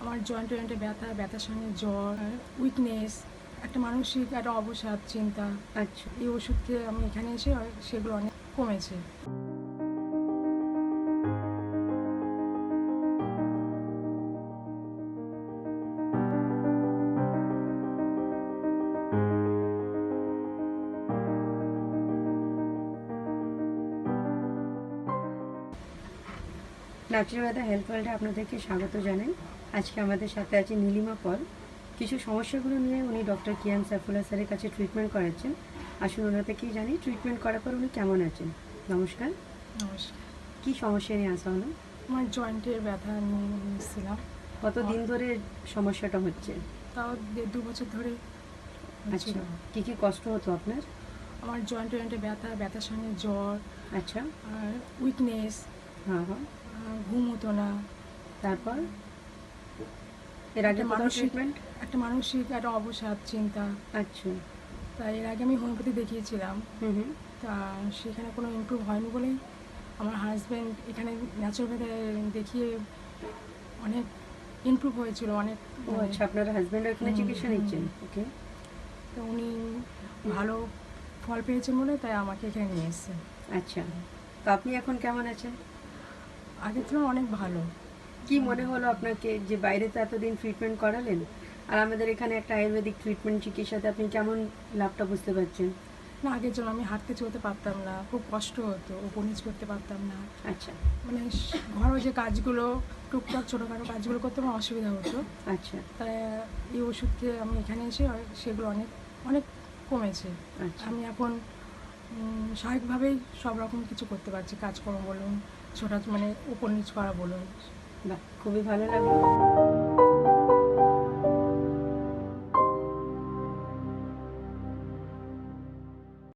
আমার জয়েন্ট টয়েন্টে ব্যথা ব্যথার সঙ্গে জ্বর উইকনেস একটা মানসিক একটা অবসাদ চিন্তা আচ্ছা। এই ওষুধ খেয়ে আমি এখানে এসে সেগুলো অনেক কমেছে। ন্যাচুরালদা হেলথ ওয়ার্ল্ডে আপনাদেরকে স্বাগত জানাই। আজকে আমাদের সাথে আছে নীলিমা পল। কিছু সমস্যাগুলো নিয়ে উনি ডক্টর কিয়াম সাইফুল্লাহ স্যারের কাছে ট্রিটমেন্ট করাচ্ছেন। আসুন ওনার থেকেই জানি ট্রিটমেন্ট করার পর উনি কেমন আছেন? নমস্কার। নমস্কার। কি সমস্যা নিয়ে আসা হলো? আমার জয়েন্টের ব্যথা নিয়ে এসেছিলাম কত দিন ধরে সমস্যাটা হচ্ছে? তাও দেড় দু বছর ধরে আচ্ছা কী কি কি কষ্ট হতো আপনার? আমার জয়েন্ট জয়েন্টে ব্যথা ব্যথার সঙ্গে জ্বর আচ্ছা। আর উইকনেস হ্যাঁ হ্যাঁ। ঘুম হতো না। তারপর? এর আগে মানসিক ট্রিটমেন্ট একটা মানসিক একটা অবসাদ চিন্তা। আচ্ছা। তাই এর আগে আমি হোমিওপ্যাথি দেখিয়েছিলাম। তা সেখানে কোনো ইমপ্রুভ হয়নি বলেই আমার হাজব্যান্ড এখানে ন্যাচুরোপ্যাথি দেখিয়ে অনেক ইমপ্রুভ হয়েছিল অনেক ও আচ্ছা আপনার হাজব্যান্ড এখানে চিকিৎসা নিচ্ছেন? ওকে তো উনি ভালো ফল পেয়েছেন বলে তাই আমাকে এখানে নিয়ে এসেছে আচ্ছা। তো আপনি এখন কেমন আছেন? আগের তুলনায় অনেক ভালো। কি মনে হলো আপনাকে যে বাইরে তো এতদিন ট্রিটমেন্ট করালেন? আর আমাদের এখানে একটা আয়ুর্বেদিক ট্রিটমেন্ট চিকিৎসাতে আপনি কেমন লাভটা বুঝতে পারছেন? না আগের জন্য আমি হাঁটতে চলতে পারতাম না। খুব কষ্ট হতো উপর নিচ করতে পারতাম না। আচ্ছা। মানে ঘরোয়া যে কাজগুলো টুকটাক ছোটোখাটো কাজগুলো করতে আমার অসুবিধা হতো। আচ্ছা। তাই এই ওষুধ আমি এখানে এসে সেগুলো অনেক অনেক কমেছে। আচ্ছা। আমি এখন স্বাভাবিকভাবেই সব রকম কিছু করতে পারছি, কাজকর্ম বলুন ছোটা মানে উপর নিচ করা বলুন। খুবই ভালো লাগল।